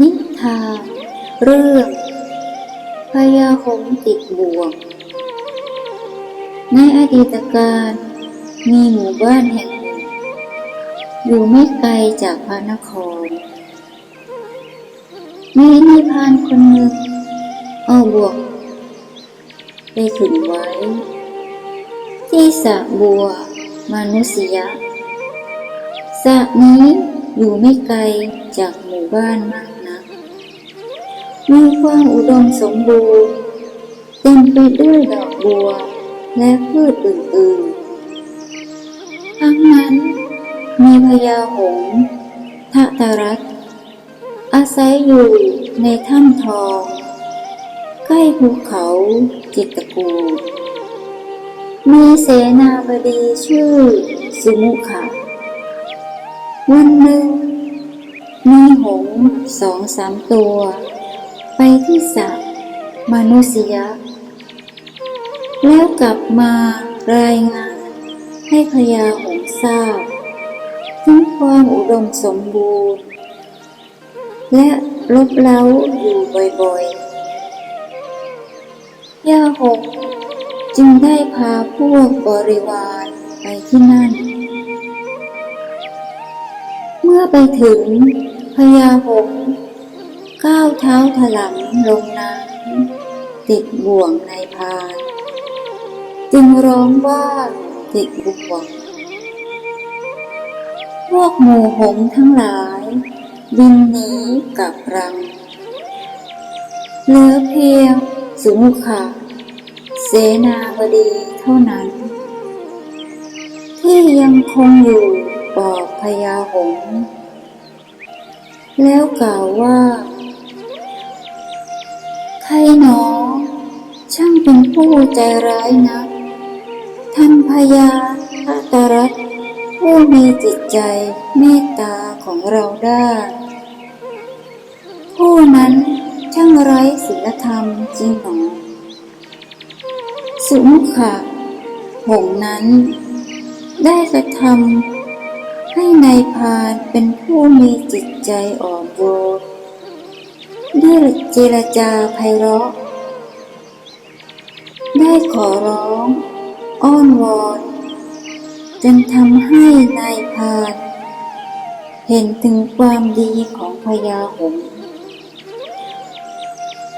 นิทานเรื่องพญาหงติดบ่วง ในอดีตการมีหมู่บ้านแห่งหนึ่ง อยู่ไม่ไกลจากพระนคร มีนายพานคนหนึ่งเอาบ่วงไปขึงไว้ ที่สระบัวมนุษยะสระนี้อยู่ไม่ไกลจากหมู่บ้านมาก มีความอุดมสมบูรณ์ เต็มไปด้วยดอกบัว และพืชอื่นๆ ทั้งนั้นมีพญาหงส์ทะตรัสอาศัยอยู่ในถ้ำทอง ใกล้ภูเขาจิตตกูมีเสนาบดีชื่อสุมุขะวันหนึ่งมีหงสองสามตัว ที่สระมนุษยะ แล้วกลับมารายงานให้พญาหงส์ทราบ ถึงความอุดมสมบูรณ์ และลบเล้าอยู่บ่อยๆ ย่าหงจึงได้พาพวกบริวารไปที่นั่น เมื่อไปถึงพญาหง ก้าวเท้าถลำลงน้ำติดบ่วงในพาน จึงร้องว่าติดบ่วง พวกหมูหงทั้งหลาย บินหนีกลับรัง เหลือเพียงสุมุขะเสนาบดีเท่านั้น ที่ยังคงอยู่ปอบพญาหง แล้วกล่าวว่า ใครหนอ ช่างเป็นผู้ใจร้ายนักท่านพญาพระตรัสผู้มีจิตใจเมตตาของเราได้ ผู้นั้นช่างไร้ศีลธรรมจริงหนอ สุมุขะหงนั้น ได้กระทำให้ในายพานเป็นผู้มีจิตใจอ่อนโยน ด้วยเจรจาไพเราะ ได้ขอร้อง อ้อนวอนจนทำให้นายพานเห็นถึงความดีของพญาหงส์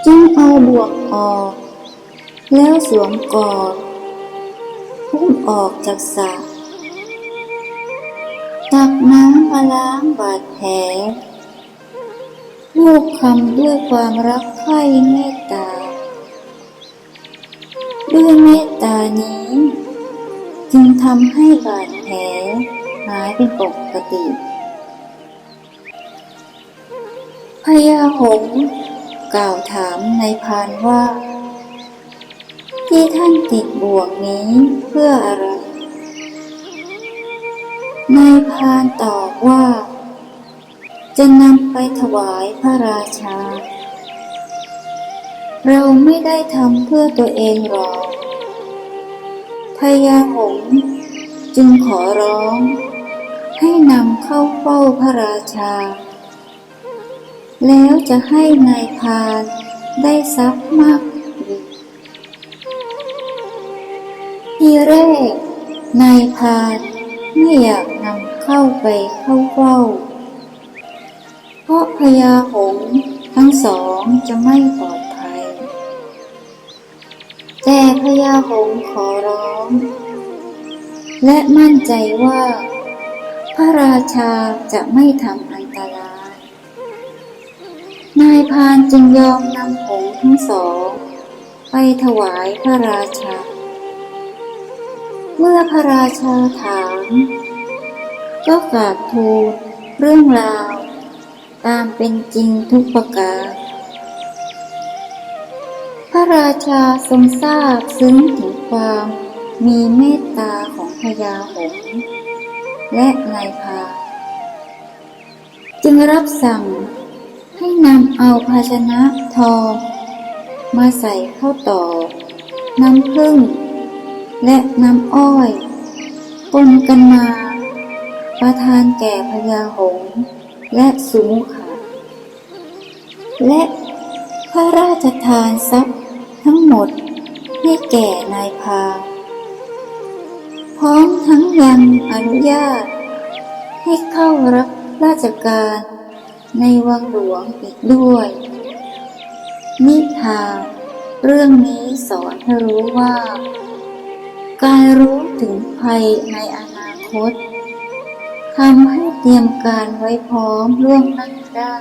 จึงเอาบวงออก แล้วสวมกอดพุ่งออกจากสระตักน้ำมาล้างบาดแผล ลูกคำด้วยความรักใคร่เมตตา ด้วยเมตตานี้ จึงทำให้บาดแผลหายเป็นปกติพญาหงกล่าวถามในพานว่า ที่ท่านติดบ่วงนี้เพื่ออะไรนายพานตอบว่า จะนำไปถวายพระราชา เราไม่ได้ทำเพื่อตัวเองหรอกพญาหงจึงขอร้อง ให้นำเข้าเฝ้าพระราชา แล้วจะให้นายพานได้ทรัพย์มาก ทีแรกนายพานไม่อยากนำเข้าไปเข้าเฝ้า พราะพญาหงทั้งสองจะไม่ปลอดภัย แต่พญาหงขอร้อง และมั่นใจว่า พระราชาจะไม่ทำอันตราย นายพานจึงยอมนำหงทั้งสอง ไปถวายพระราชา เมื่อพระราชาถามก็กราบทูลเรื่องราว ตามเป็นจริงทุกประการ พระราชาทรงทราบซึ้งถึงความมีเมตตาของพญาหงส์และนายพา จึงรับสั่งให้นำเอาภาชนะทองมาใส่เข้าวตอกน้ำผึ้งและน้ำอ้อยปนกันมา ประทานแก่พญาหงส์ และสุมุขะและพระราชทานทรัพย์ทั้งหมดให้แก่นายพา พร้อมทั้งยังอนุญาต ให้เข้ารับราชการในวังหลวงอีกด้วย นิทานเรื่องนี้สอนให้รู้ว่า การรู้ถึงภัยในอนาคตทำให้ เตรียมการไว้พร้อมล่วงหน้าได้